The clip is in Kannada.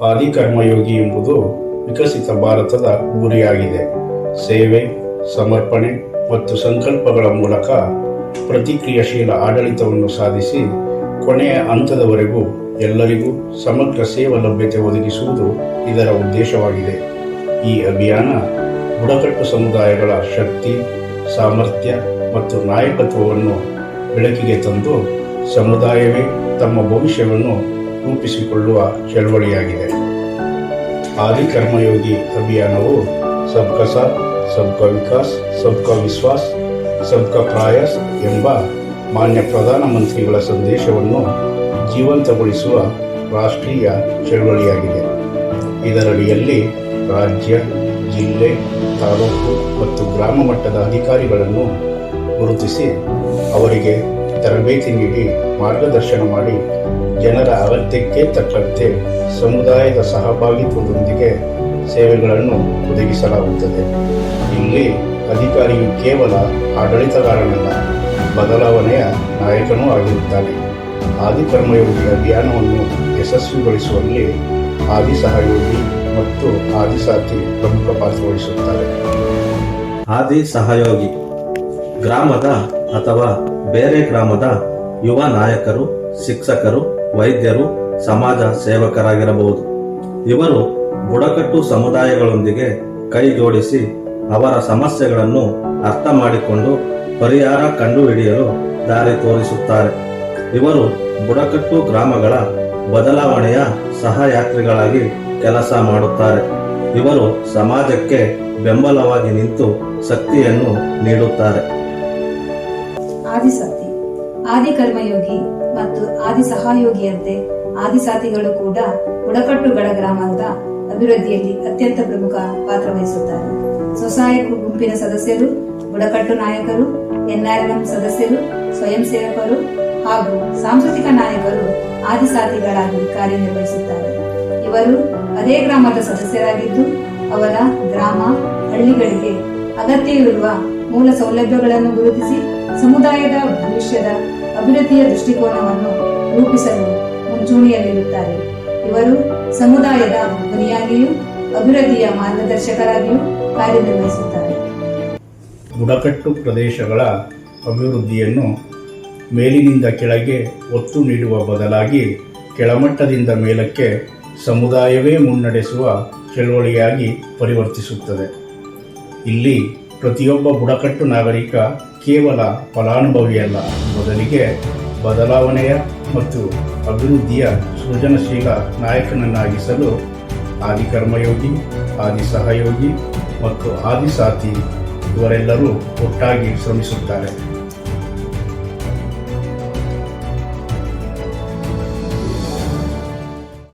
ಆದಿಕರ್ಮಯೋಗಿ ಎಂಬುದು ವಿಕಸಿತ ಭಾರತದ ಗುರಿಯಾಗಿದೆ. ಸೇವೆ, ಸಮರ್ಪಣೆ ಮತ್ತು ಸಂಕಲ್ಪಗಳ ಮೂಲಕ ಪ್ರತಿಕ್ರಿಯಾಶೀಲ ಆಡಳಿತವನ್ನು ಸಾಧಿಸಿ ಕೊನೆಯ ಹಂತದವರೆಗೂ ಎಲ್ಲರಿಗೂ ಸಮಗ್ರ ಸೇವಾ ಲಭ್ಯತೆ ಒದಗಿಸುವುದು ಇದರ ಉದ್ದೇಶವಾಗಿದೆ. ಈ ಅಭಿಯಾನ ಬುಡಕಟ್ಟು ಸಮುದಾಯಗಳ ಶಕ್ತಿ, ಸಾಮರ್ಥ್ಯ ಮತ್ತು ನಾಯಕತ್ವವನ್ನು ಬೆಳಕಿಗೆ ತಂದು ಸಮುದಾಯವೇ ತಮ್ಮ ಭವಿಷ್ಯವನ್ನು ರೂಪಿಸಿಕೊಳ್ಳುವ ಚಳವಳಿಯಾಗಿದೆ. ಆದಿ ಕರ್ಮಯೋಗಿ ಅಭಿಯಾನವು ಸಬ್ಕಾ ಸಾಥ್, ಸಬ್ಕಾ ವಿಕಾಸ್, ಸಬ್ಕಾ ವಿಶ್ವಾಸ್, ಸಬ್ಕಾ ಪ್ರಾಯಸ್ ಎಂಬ ಮಾನ್ಯ ಪ್ರಧಾನಮಂತ್ರಿಗಳ ಸಂದೇಶವನ್ನು ಜೀವಂತಗೊಳಿಸುವ ರಾಷ್ಟ್ರೀಯ ಚಳವಳಿಯಾಗಿದೆ. ಇದರಡಿಯಲ್ಲಿ ರಾಜ್ಯ, ಜಿಲ್ಲೆ, ತಾಲೂಕು ಮತ್ತು ಗ್ರಾಮ ಮಟ್ಟದ ಅಧಿಕಾರಿಗಳನ್ನು ಗುರುತಿಸಿ ಅವರಿಗೆ ತರಬೇತಿ ನೀಡಿ ಮಾರ್ಗದರ್ಶನ ಮಾಡಿ ಜನರ ಅಗತ್ಯಕ್ಕೆ ತಕ್ಕಂತೆ ಸಮುದಾಯದ ಸಹಭಾಗಿತ್ವದೊಂದಿಗೆ ಸೇವೆಗಳನ್ನು ಒದಗಿಸಲಾಗುತ್ತದೆ. ಇಲ್ಲಿ ಅಧಿಕಾರಿಯು ಕೇವಲ ಆಡಳಿತಗಾರನಲ್ಲ, ಬದಲಾವಣೆಯ ನಾಯಕನೂ ಆಗಿರುತ್ತಾನೆ. ಆದಿಕರ್ಮಯೋಗಿ ಅಭಿಯಾನವನ್ನು ಯಶಸ್ವಿಗೊಳಿಸುವಲ್ಲಿ ಆದಿ ಸಹಯೋಗಿ ಮತ್ತು ಆದಿಸಾತಿ ಪ್ರಮುಖ ಪಾತ್ರ ವಹಿಸುತ್ತಾರೆ. ಆದಿ ಸಹಯೋಗಿ ಗ್ರಾಮದ ಅಥವಾ ಬೇರೆ ಗ್ರಾಮದ ಯುವ ನಾಯಕರು ಶಿಕ್ಷಕರು, ವೈದ್ಯರು, ಸಮಾಜ ಸೇವಕರಾಗಿರಬಹುದು. ಇವರು ಬುಡಕಟ್ಟು ಸಮುದಾಯಗಳೊಂದಿಗೆ ಕೈಜೋಡಿಸಿ ಅವರ ಸಮಸ್ಯೆಗಳನ್ನು ಅರ್ಥ ಮಾಡಿಕೊಂಡು ಪರಿಹಾರ ಕಂಡುಹಿಡಿಯಲು ದಾರಿ ತೋರಿಸುತ್ತಾರೆ. ಇವರು ಬುಡಕಟ್ಟು ಗ್ರಾಮಗಳ ಬದಲಾವಣೆಯ ಸಹಯಾತ್ರಿಗಳಾಗಿ ಕೆಲಸ ಮಾಡುತ್ತಾರೆ. ಇವರು ಸಮಾಜಕ್ಕೆ ಬೆಂಬಲವಾಗಿ ನಿಂತು ಶಕ್ತಿಯನ್ನು ನೀಡುತ್ತಾರೆ. ಆದಿ ಕರ್ಮಯೋಗಿ ಮತ್ತು ಆದಿ ಸಹಯೋಗಿಯಂತೆ ಆದಿಸಾತಿಗಳು ಕೂಡ ಬುಡಕಟ್ಟುಗಳ ಗ್ರಾಮದ ಅಭಿವೃದ್ಧಿಯಲ್ಲಿ ಅತ್ಯಂತ ಪ್ರಮುಖ ಪಾತ್ರ ವಹಿಸುತ್ತಾರೆ. ಸ್ವಸಹಾಯ ಗುಂಪಿನ ಸದಸ್ಯರು, ಬುಡಕಟ್ಟು ನಾಯಕರು, ಎನ್ಆರ್ಎಂ ಸದಸ್ಯರು ಸ್ವಯಂ ಸೇವಕರು ಹಾಗೂ ಸಾಂಸ್ಕೃತಿಕ ನಾಯಕರು ಆದಿಸಾತಿಗಳಾಗಿ ಕಾರ್ಯನಿರ್ವಹಿಸುತ್ತಾರೆ. ಇವರು ಅದೇ ಗ್ರಾಮದ ಸದಸ್ಯರಾಗಿದ್ದು ಅವರ ಗ್ರಾಮ, ಹಳ್ಳಿಗಳಿಗೆ ಅಗತ್ಯವಿರುವ ಮೂಲ ಸೌಲಭ್ಯಗಳನ್ನು ಗುರುತಿಸಿ ಸಮುದಾಯದ ಭವಿಷ್ಯದ ಅಭಿವೃದ್ಧಿಯ ದೃಷ್ಟಿಕೋನವನ್ನು ರೂಪಿಸಲು ಮುಂಚೂಣಿಯಲ್ಲಿರುತ್ತಾರೆ. ಇವರು ಸಮುದಾಯದ ಧ್ವನಿಯಾಗಿಯೂ ಅಭಿವೃದ್ಧಿಯ ಮಾರ್ಗದರ್ಶಕರಾಗಿಯೂ ಕಾರ್ಯನಿರ್ವಹಿಸುತ್ತಾರೆ. ಬುಡಕಟ್ಟು ಪ್ರದೇಶಗಳ ಅಭಿವೃದ್ಧಿಯನ್ನು ಮೇಲಿನಿಂದ ಕೆಳಗೆ ಒತ್ತು ನೀಡುವ ಬದಲಾಗಿ ಕೆಳಮಟ್ಟದಿಂದ ಮೇಲಕ್ಕೆ ಸಮುದಾಯವೇ ಮುನ್ನಡೆಸುವ ಚಳುವಳಿಯಾಗಿ ಪರಿವರ್ತಿಸುತ್ತದೆ. ಇಲ್ಲಿ ಪ್ರತಿಯೊಬ್ಬ ಬುಡಕಟ್ಟು ನಾಗರಿಕ ಕೇವಲ ಫಲಾನುಭವಿಯಲ್ಲ. ಮೊದಲಿಗೆ ಬದಲಾವಣೆಯ ಮತ್ತು ಅಭಿವೃದ್ಧಿಯ ಸೃಜನಶೀಲ ನಾಯಕನನ್ನಾಗಿಸಲು ಆದಿಕರ್ಮಯೋಗಿ ಆದಿ ಸಹಯೋಗಿ ಮತ್ತು ಆದಿ ಸಾಥಿ ಇವರೆಲ್ಲರೂ ಒಟ್ಟಾಗಿ ಶ್ರಮಿಸುತ್ತಾರೆ.